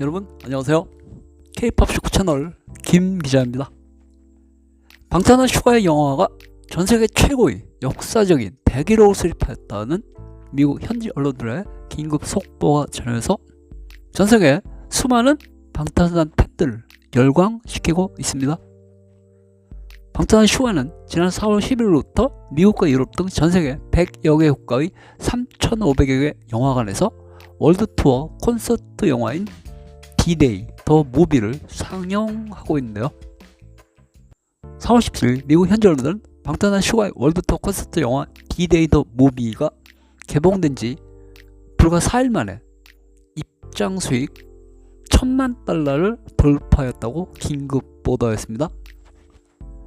여러분 안녕하세요. K-팝 쇼크 채널 김 기자입니다. 방탄한 슈가의 영화가 전 세계 최고의 역사적인 대기록을 수립했다는 미국 현지 언론들의 긴급 속보가 전해서 전 세계 수많은 방탄소년 팬들을 열광시키고 있습니다. 방탄한 슈가는 지난 4월 11일부터 미국과 유럽 등 전 세계 100여 개 국가의 3,500여 개 영화관에서 월드 투어 콘서트 영화인 D-Day 더 무비를 상영하고 있는데요. 4월 17일 미국 현지 언론은 방탄한 슈가의 월드 투어 콘서트 영화 D-Day 더 무비가 개봉된 지 불과 4일 만에 입장 수익 1000만 달러를 돌파했다고 긴급 보도했습니다.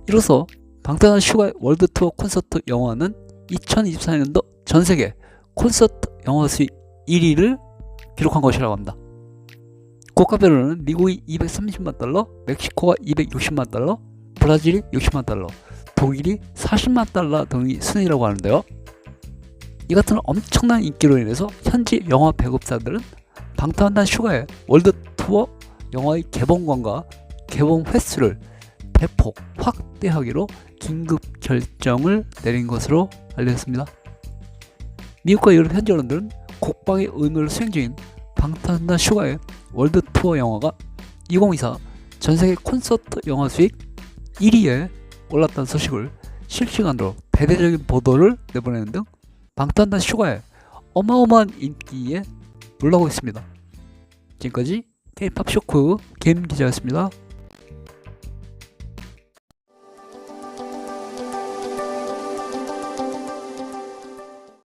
이로써 방탄한 슈가의 월드 투어 콘서트 영화는 2024년도 전 세계 콘서트 영화 수익 1위를 기록한 것이라고 합니다. 국가별로는 미국이 230만 달러, 멕시코가 260만 달러, 브라질이 60만 달러, 독일이 40만 달러 등이 순위라고 하는데요. 이 같은 엄청난 인기로 인해서 현지 영화 배급사들은 방탄한 슈가의 월드 투어 영화의 개봉관과 개봉 횟수를 대폭 확대하기로 긴급 결정을 내린 것으로 알려졌습니다. 미국과 유럽 현지 언론들은 국방의 의무를 수행 중인 방탄소년 슈가의 월드 투어 영화가 2024 전세계 콘서트 영화 수익 1위에 올랐다는 소식을 실시간으로 대대적인 보도를 내보내는 등 방탄소년 슈가의 어마어마한 인기에 놀라고 있습니다. 지금까지 K-팝 쇼크 김 기자였습니다.